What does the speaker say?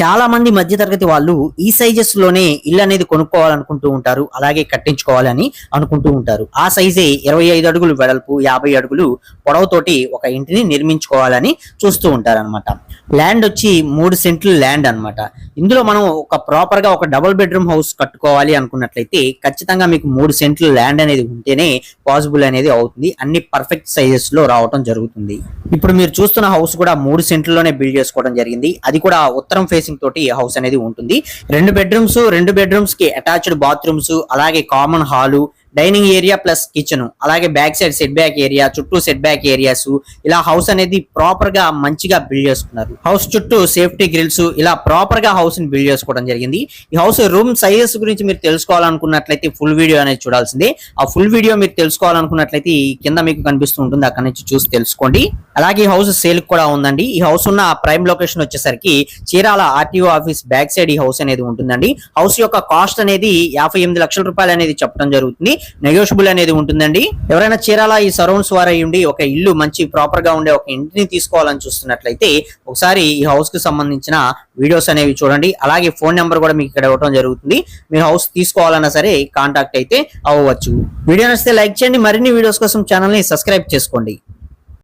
చాలా మంది మధ్యతరగతి వాళ్ళు ఈ సైజెస్లోనే ఇల్లు అనేది కొనుక్కోవాలనుకుంటూ ఉంటారు అలాగే కట్టించుకోవాలని అనుకుంటూ ఉంటారు. ఆ సైజే ఇరవై ఐదు అడుగులు వెడల్పు యాభై అడుగులు పొడవుతోటి ఒక ఇంటిని నిర్మించుకోవాలని చూస్తూ ఉంటారు అనమాట ల్యాండ్ వచ్చి మూడు సెంట్లు ల్యాండ్ అన్నమాట. ఇందులో మనం ఒక ప్రాపర్గా ఒక డబుల్ బెడ్రూమ్ హౌస్ కట్టుకోవాలి అనుకున్నట్లయితే ఖచ్చితంగా మీకు మూడు సెంట్లు ల్యాండ్ అనేది ఉంటేనే పాసిబుల్ అనేది అవుతుంది. అన్ని పర్ఫెక్ట్ సైజెస్లో రావటం జరుగుతుంది. ఇప్పుడు మీరు చూస్తున్న హౌస్ కూడా మూడు సెంట్లలోనే బిల్డ్ చేసుకోవడం జరిగింది. అది కూడా ఉత్తరం ఫేస్ ఫేసింగ్ తోటి హౌస్ అనేది ఉంటుంది. రెండు బెడ్రూమ్స్ రెండు బెడ్రూమ్స్కి అటాచ్డ్ బాత్రూమ్స్ అలాగే common hall dining area plus kitchen. అలాగే back side set back area చుట్టూ సెట్ బ్యాక్ ఏరియాస్. ఇలా హౌస్ అనేది ప్రాపర్గా మంచిగా బిల్డ్ చేసుకున్నారు. హౌస్ చుట్టూ సేఫ్టీ గ్రిల్స్ ఇలా ప్రాపర్గా హౌస్ని బిల్డ్ చేసుకోవడం జరిగింది. ఈ హౌస్ రూమ్ సైజెస్ గురించి మీరు తెలుసుకోవాలనుకున్నట్లయితే ఫుల్ వీడియో అనేది చూడాల్సిందే. ఆ ఫుల్ వీడియో మీరు తెలుసుకోవాలనుకున్నట్లయితే ఈ కింద మీకు కనిపిస్తూ ఉంటుంది. అక్కడ నుంచి చూసి తెలుసుకోండి. అలాగే ఈ హౌస్ సేల్ కూడా ఉందండి. ఈ హౌస్ ఉన్న ప్రైమ్ లొకేషన్ వచ్చేసరికి Chirala RTO office back side ఈ హౌస్ అనేది ఉంటుందండి. హౌస్ యొక్క కాస్ట్ అనేది యాభై ఎనిమిది లక్షల రూపాయలు అనేది చెప్పడం జరుగుతుంది. నెగోషియబుల్ అనేది ఉంటుందండి. ఎవరైనా చీరాల ఈ సరౌండ్స్ వారు ఉండి ఒక ఇల్లు మంచి ప్రాపర్గా ఉండే ఒక ఇంటిని తీసుకోవాలని చూస్తున్నట్లయితే ఒకసారి ఈ హౌస్కి సంబంధించిన వీడియోస్ అనేవి చూడండి. అలాగే ఫోన్ నెంబర్ కూడా మీకు ఇక్కడ ఇవ్వడం జరుగుతుంది. మీరు హౌస్ తీసుకోవాలన్నా సరే కాంటాక్ట్ అయితే అవ్వచ్చు. వీడియో నచ్చితే లైక్ చేయండి. మరిన్ని వీడియోస్ కోసం ఛానల్ని సబ్స్క్రైబ్ చేసుకోండి.